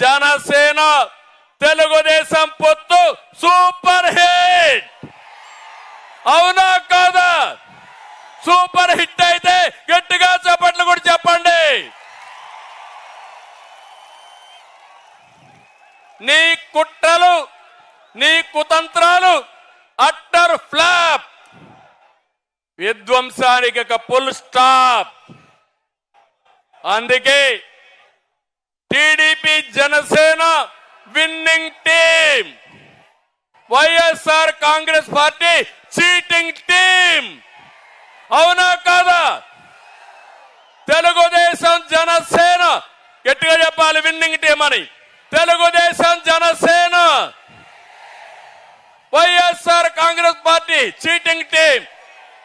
జనసేన తెలుగుదేశం పొత్తు super hit. అవునా కాదా? సూపర్ హిట్ అయితే గట్టిగా చప్పట్లు కూడా చెప్పండి. నీ కుట్రలు నీ కుతంత్రాలు అట్టర్ ఫ్లాప్. విధ్వంసానికి ఒక ఫుల్ స్టాప్. అందుకే TDP Janasena winning team YSR Congress party cheating team అవునా కాదా? తెలుగుదేశం జనసేన గట్టిగా చెప్పాలి విన్నింగ్ టీం అని. Telugu Desam Janasena. YSR Congress party cheating team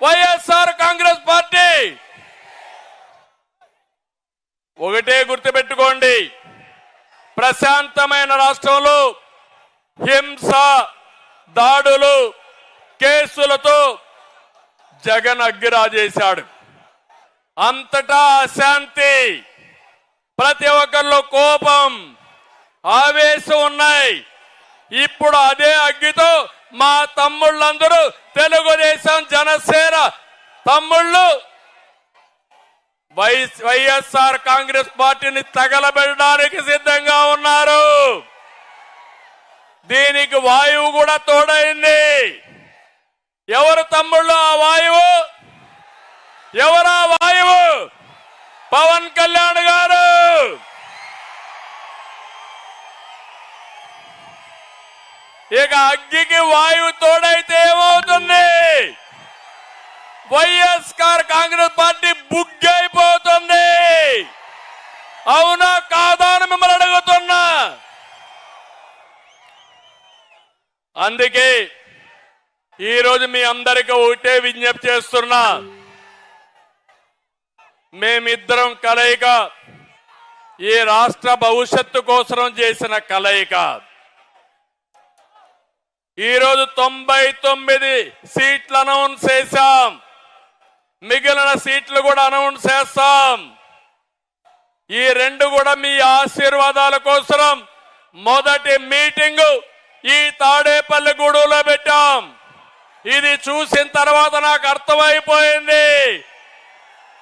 YSR Congress party. ఒకటే గుర్తుపెట్టుకోండి. ప్రశాంతమైన రాష్ట్రంలో హింస దాడులు కేసులతో జగన్ అగ్గిరాజేశాడు. అంతటా అశాంతి ప్రతి ఒక్కరిలో కోపం ఆవేశం ఉన్నాయి. ఇప్పుడు అదే అగ్గితో మా తమ్ముళ్ళందరూ తెలుగుదేశం జనసేన తమ్ముళ్ళు వైఎస్ఆర్ కాంగ్రెస్ పార్టీని తగలబెట్టడానికి సిద్ధంగా ఉన్నారు. దీనికి వాయువు కూడా తోడైంది. ఎవరు తమ్ముళ్ళు ఆ వాయువు? ఎవరా వాయువు? పవన్ కళ్యాణ్ గారు! ఇక అగ్గికి వాయువు తోడైతే ఏమవుతుంది? వైఎస్ఆర్ కాంగ్రెస్ పార్టీ బుగ్గైపోతుంది అవునా కాదా అని మిమ్మల్ని అడుగుతున్నా. అందుకే ఈరోజు మీ అందరికీ ఒకటే విజ్ఞప్తి చేస్తున్నా. మేమిద్దరం కలయిక ఈ రాష్ట్ర భవిష్యత్తు కోసం చేసిన కలయిక. ఈరోజు తొంభై తొమ్మిది సీట్లు అనౌన్స్ చేశాం. మిగిలిన సీట్లు కూడా అనౌన్స్ చేస్తాం. ఈ రెండు కూడా మీ ఆశీర్వాదాల కోసరం. మొదటి మీటింగ్ ఈ తాడేపల్లి గూడూలో పెట్టాం. ఇది చూసిన తర్వాత నాకు అర్థమైపోయింది.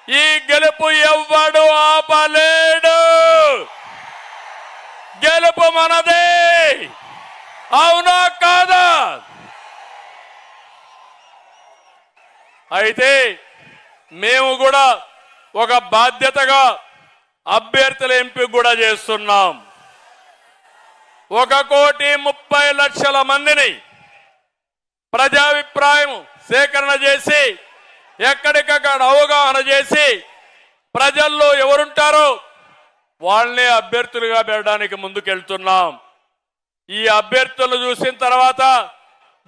ఈ గెలుపు ఎవ్వడు ఆపలేడు. గెలుపు మనదే. అవునా కాదా? అయితే మేము కూడా ఒక బాధ్యతగా అభ్యర్థుల ఎంపిక కూడా చేస్తున్నాం. ఒక కోటి ముప్పై లక్షల మందిని ప్రజాభిప్రాయం సేకరణ చేసి ఎక్కడికక్కడ అవగాహన చేసి ప్రజల్లో ఎవరుంటారో వాళ్ళనే అభ్యర్థులుగా పెట్టడానికి ముందుకెళ్తున్నాం. ఈ అభ్యర్థులు చూసిన తర్వాత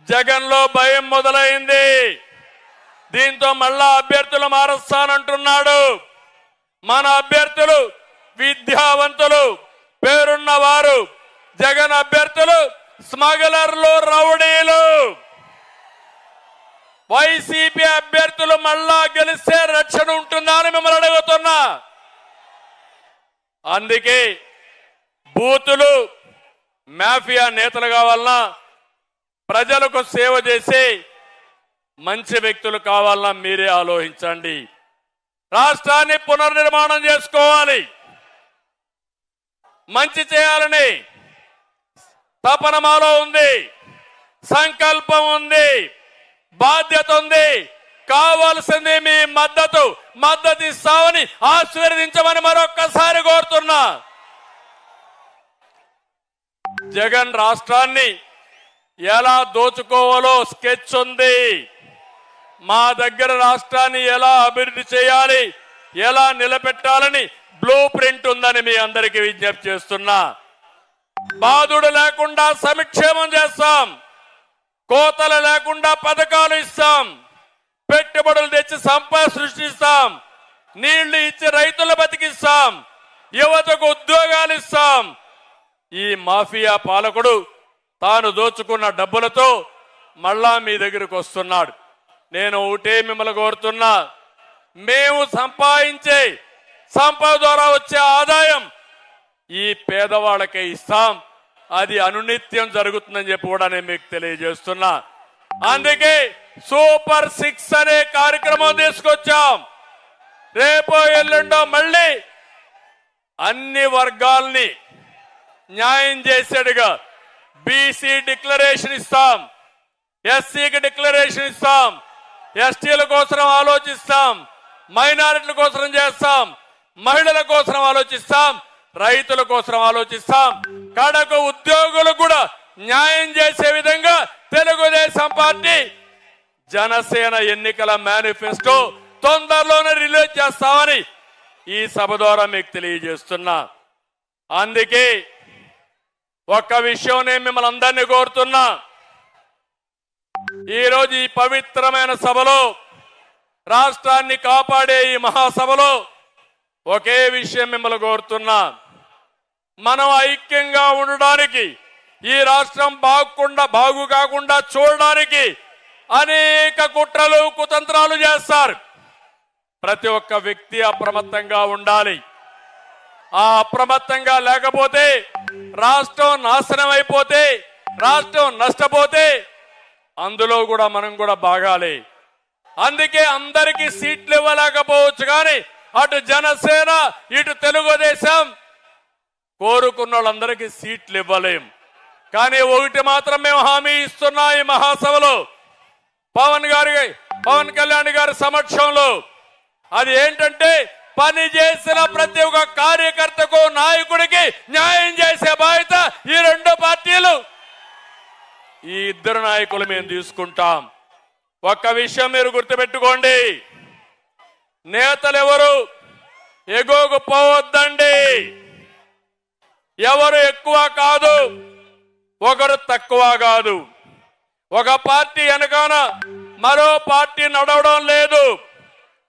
జగన్లో భయం మొదలైంది. దీంతో మళ్ళా అభ్యర్థులు మారుస్తానంటున్నాడు. మన అభ్యర్థులు విద్యావంతులు పేరున్న వారు జగన్ అభ్యర్థులు స్మగ్లర్లు రౌడీలు. వైసీపీ అభ్యర్థులు మళ్ళా గెలిస్తే రక్షణ ఉంటుందా అని మిమ్మల్ని అడుగుతున్నా. అందుకే బూతులు మాఫియా నేతలు కావాలన్నా ప్రజలకు సేవ చేసి మంచి వ్యక్తులు కావాలన్నా మీరే ఆలోచించండి. రాష్ట్రాన్ని పునర్నిర్మాణం చేసుకోవాలి. మంచి చేయాలని తపన మాలో ఉంది. సంకల్పం ఉంది. బాధ్యత ఉంది. కావాల్సింది మీ మద్దతు. మద్దతు ఇస్తామని ఆశీర్వదించమని మరొక్కసారి కోరుతున్నా. జగన్ రాష్ట్రాన్ని ఎలా దోచుకోవాలో స్కెచ్ ఉంది. మా దగ్గర రాష్ట్రాన్ని ఎలా అభివృద్ధి చేయాలి ఎలా నిలబెట్టాలని బ్లూ ప్రింట్ ఉందని మీ అందరికీ విజ్ఞప్తి చేస్తున్నా. బాధుడు లేకుండా సమిక్షేమం చేస్తాం కోతలు లేకుండా పథకాలు ఇస్తాం పెట్టుబడులు తెచ్చి సంపద సృష్టిస్తాం నీళ్ళు ఇచ్చి రైతులు బతికిస్తాం యువతకు ఉద్యోగాలు ఇస్తాం. ఈ మాఫియా పాలకుడు తాను దోచుకున్న డబ్బులతో మళ్ళా మీ దగ్గరకు వస్తున్నాడు. నేను ఒకటే మిమ్మల్ని కోరుతున్నా. మేము సంపాదించే సంపద ద్వారా వచ్చే ఆదాయం ఈ పేదవాళ్ళకే ఇస్తాం. అది అనునిత్యం జరుగుతుందని చెప్పి కూడా నేను మీకు తెలియజేస్తున్నా. అందుకే సూపర్ సిక్స్ అనే కార్యక్రమం తీసుకొచ్చాం. రేపో ఎల్లుండో మళ్ళీ అన్ని వర్గాల్ని న్యాయం చేసేట్టుగా బీసీ డిక్లరేషన్ ఇస్తాం. ఎస్సీకి డిక్లరేషన్ ఇస్తాం. ఎస్టీల కోసం ఆలోచిస్తాం మైనారిటీల కోసం చేస్తాం మహిళల కోసం ఆలోచిస్తాం రైతుల కోసం ఆలోచిస్తాం. కడకు ఉద్యోగులు కూడా న్యాయం చేసే విధంగా తెలుగుదేశం పార్టీ జనసేన ఎన్నికల మేనిఫెస్టో తొందరలోనే రిలీజ్ చేస్తామని ఈ సభ ద్వారా మీకు తెలియజేస్తున్నా. అందుకే ఒక్క విషయం నేను మిమ్మల్ని అందరినీ కోరుతున్నా. ఈ రోజు ఈ పవిత్రమైన సభలో రాష్ట్రాన్ని కాపాడే ఈ మహాసభలో ఒకే విషయం మిమ్మల్ని కోరుతున్నా. మనం ఐక్యంగా ఉండడానికి ఈ రాష్ట్రం బాగుకుండా బాగు కాకుండా చూడడానికి అనేక కుట్రలు కుతంత్రాలు చేస్తారు. ప్రతి ఒక్క వ్యక్తి అప్రమత్తంగా ఉండాలి. ఆ అప్రమత్తంగా లేకపోతే రాష్ట్రం నాశనం అయిపోతే రాష్ట్రం నష్టపోతే అందులో కూడా మనం కూడా బాగాలి. అందుకే అందరికీ సీట్లు ఇవ్వలేకపోవచ్చు కానీ అటు జనసేన ఇటు తెలుగుదేశం కోరుకున్న వాళ్ళందరికీ సీట్లు ఇవ్వలేం. కానీ ఒకటి మాత్రం మేము హామీ ఇస్తున్నా ఈ మహాసభలో. పవన్ గారి పవన్ కళ్యాణ్ గారి సమక్షంలో. అది ఏంటంటే పని చేసిన ప్రతి ఒక్క కార్యకర్తకు నాయకుడికి న్యాయం చేసే బాధ్యత ఈ రెండు పార్టీలు. ఈ ఇద్దరు నాయకులు మేము తీసుకుంటాం. ఒక్క విషయం మీరు గుర్తుపెట్టుకోండి. నేతలు ఎవరు ఎగువకు పోవద్దండి ఎవరు ఎక్కువ కాదు ఒకరు తక్కువ కాదు. ఒక పార్టీ వెనకాన మరో పార్టీ నడవడం లేదు.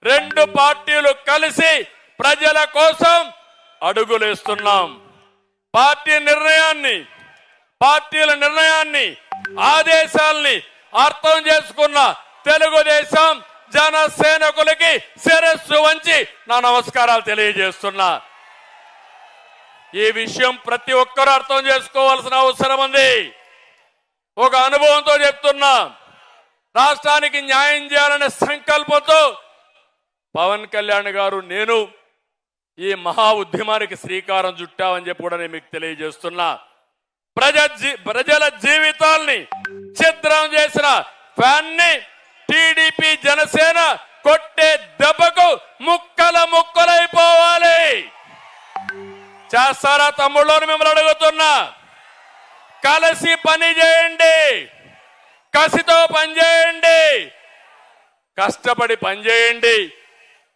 రెండు పార్టీలు కలిసి ప్రజల కోసం అడుగులేస్తున్నాం. పార్టీ నిర్ణయాన్ని పార్టీల నిర్ణయాన్ని ఆదేశాల్ని అర్థం చేసుకున్న తెలుగుదేశం జనసేనకులకి శిరస్సు వంచి నా నమస్కారాలు తెలియజేస్తున్నా. ఈ విషయం ప్రతి ఒక్కరూ అర్థం చేసుకోవాల్సిన అవసరం ఉంది. ఒక అనుభవంతో చెప్తున్నా రాష్ట్రానికి న్యాయం చేయాలనే సంకల్పంతో పవన్ కళ్యాణ్ గారు నేను ఈ మహా ఉద్యమానికి శ్రీకారం చుట్టామని చెప్పి కూడా నేను మీకు తెలియజేస్తున్నా. ప్రజ జీ- ప్రజల జీవితాల్ని ఛిద్రం చేసిన ఫ్యాన్ని టీడీపీ జనసేన కొట్టే దెబ్బకు ముక్కల ముక్కలైపోవాలి. చేస్తారా తమ్ముళ్ళని మిమ్మల్ని అడుగుతున్నా? కలిసి పని చేయండి. కసితో పని చేయండి. కష్టపడి పనిచేయండి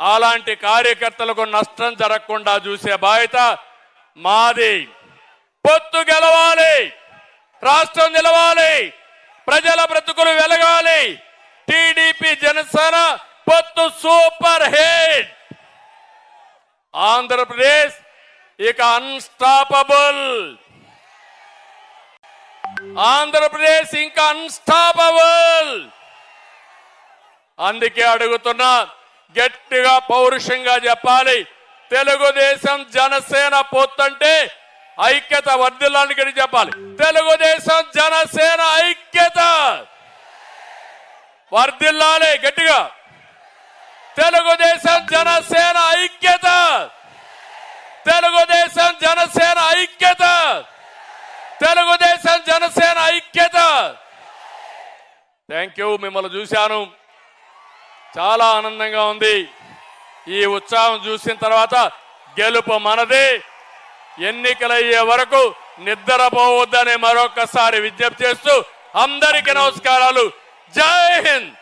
అలాంటి కార్యకర్తలకు నష్టం జరగకుండా చూసే బాధ్యత మాది. పొత్తు గెలవాలి. రాష్ట్రం నిలవాలి. ప్రజల బ్రతుకులు వెలగాలి. టీడీపీ జనసేన పొత్తు సూపర్ హిట్ ఆంధ్రప్రదేశ్ ఇక అన్స్టాపబుల్ ఆంధ్రప్రదేశ్ ఇంకా అన్స్టాపబుల్ అందుకే అడుగుతున్నా గట్టిగా పౌరుషంగా చెప్పాలి. తెలుగుదేశం జనసేన పొత్తంటే ఐక్యత వర్ధిల్లానికి చెప్పాలి. తెలుగుదేశం జనసేన ఐక్యత. వర్ధిల్లాలి గట్టిగా. తెలుగుదేశం జనసేన ఐక్యత. తెలుగుదేశం జనసేన ఐక్యత. తెలుగుదేశం జనసేన ఐక్యత. థ్యాంక్ యూ మిమ్మల్ని చూశాను. చాలా ఆనందంగా ఉంది. ఈ ఉత్సాహం చూసిన తర్వాత గెలుపు మనదే. ఎన్నికలయ్యే వరకు నిద్రపోవద్దని మరొకసారి విజ్ఞప్తి చేస్తూ అందరికీ నమస్కారాలు. జై హింద్!